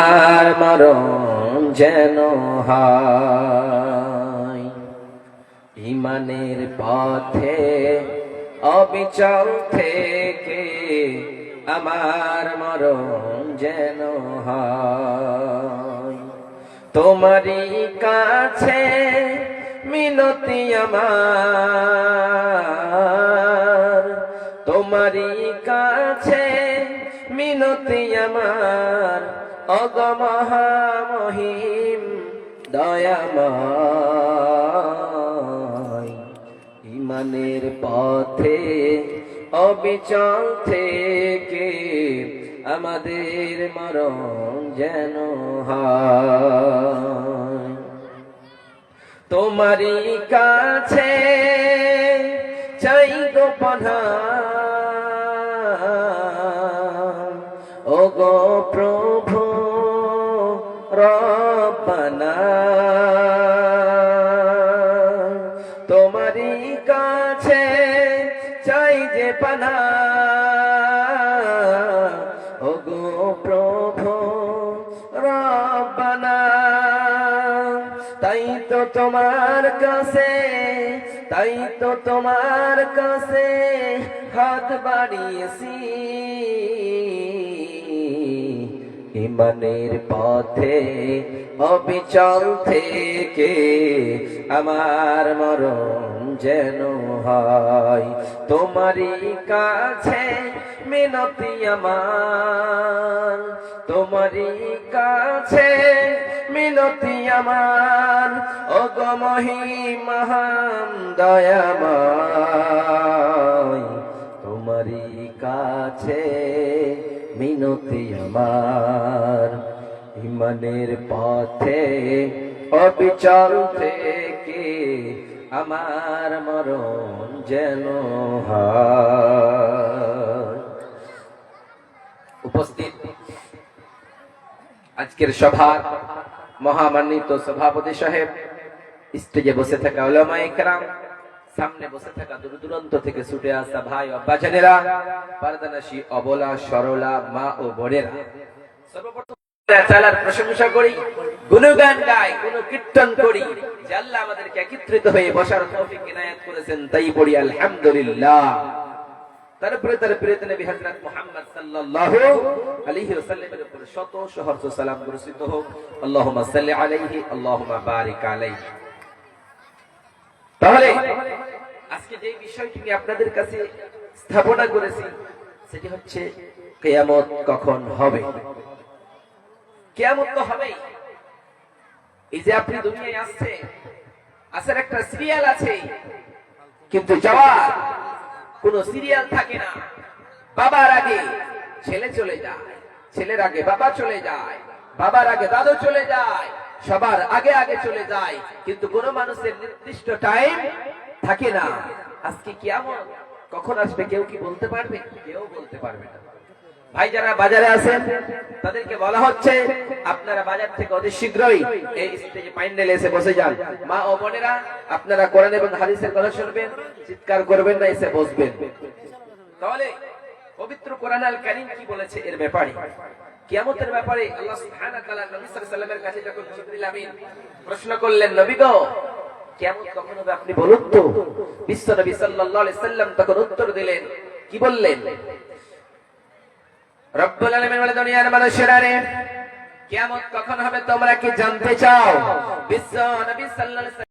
আর মরণ যেন হয়। ইমানের পথে, অবিচল থেকে আমার মরণ যেন তোমারই কাছে মিনতি আমার। তোমারই কাছে মিনতি আমার। অগমহামহিম দয়াময়। ইমানের পথে অবিচল থেকে আমাদের মরণ যেন তোমারই কাছে চাই গোপনা রব্বানা। তোমারই কাছে চাই যে পানা। ও গো প্রভু রব্বানা। তাই তো তোমার কাছে, তাই তো তোমার কাছে হাত বাড়িয়েছি। ইমানের পথে, অবিচল থেকে আমার মরণ যেন হয়। তোমারই কাছে মিনতি আমার, তোমারই কাছে মিনতি আমার। অগমহি মহান দয়াময়, তোমারই কাছে মিনতি আমার। ইমানের পথে, অবিচল থেকে আমার মরণ যেন উপস্থিত আজকের সভার মহামান্বিত সভাপতি সাহেব, স্টেজে বসে থাকা ওলামা একরাম সামনে বসে থাকা দূর দূরান্ত থেকে ছুটে আসা ভাই অব্বাজানেরা পারদানাসী অবলা, সরলা, মা ও বোনেরা। সর্বপ্রথম চালার প্রশংসা করি, গুণগান গাই কোন কীর্তন করি। যে আল্লাহ আমাদেরকে একত্রিত হয়ে বসার তৌফিক ইনায়াত করেছেন, তাই পড়ি আলহামদুলিল্লাহ। তারপরে তার প্রিয় নবী হযরত মুহাম্মদ সাল্লাল্লাহু আলাইহি ওয়াসাল্লামের উপর শত সহস্র সালাম বর্ষিত হোক। আল্লাহুম্মা সাল্লি আলাইহি, আল্লাহুম্মা বারিক আলাইহি। তাহলে আজকে যে বিষয়টি নিয়ে আপনাদের কাছে স্থাপনা করেছি, সেটি হচ্ছে কিয়ামত কখন হবে? কিয়ামত তো হবেই। এই যে আপনি দুনিয়ায় আসছে আসার একটা সিরিয়াল আছে, কিন্তু যাওয়ার কোন সিরিয়াল থাকে না। বাবার আগে ছেলে চলে যায়, ছেলের আগে বাবা চলে যায়, বাবার আগে দাদু চলে যায়, সবার আগে আগে চলে যায়, কিন্তু কোন মানুষের নির্দিষ্ট টাইম থাকে না। আজকে কিয়ামত কখন আসবে? কেউ কি বলতে পারবে? কেউ বলতে পারবে না। ভাই, যারা বাজারে আছেন, তাদেরকে বলা হচ্ছে, আপনারা বাজার থেকে অতি শীঘ্রই এই স্টেজে প্যান্ডেলে এসে বসে যান। মা ও বোনেরা, আপনারা কোরআন এবং হাদিসের কথা শুনবেন, চিৎকার করবেন না, এসে বসবেন। তাহলে পবিত্র কোরআন আল কারীম কি বলেছে এর ব্যাপারে? কিয়ামতের ব্যাপারে আল্লাহ সুবহানাহু ওয়া তাআলা নবী সাল্লাল্লাহু আলাইহি সাল্লামের কাছে যখন জিবরিল আমিন প্রশ্ন করলেন, নবী কিয়ামত কখন হবে তখন উত্তর দিলেন। কি বললেন? রব্বুল দুনিয়ার মানুষেরা রে কেমন কখন হবে তোমরা কি জানতে চাও? বিশ্ব নবী আলাইহি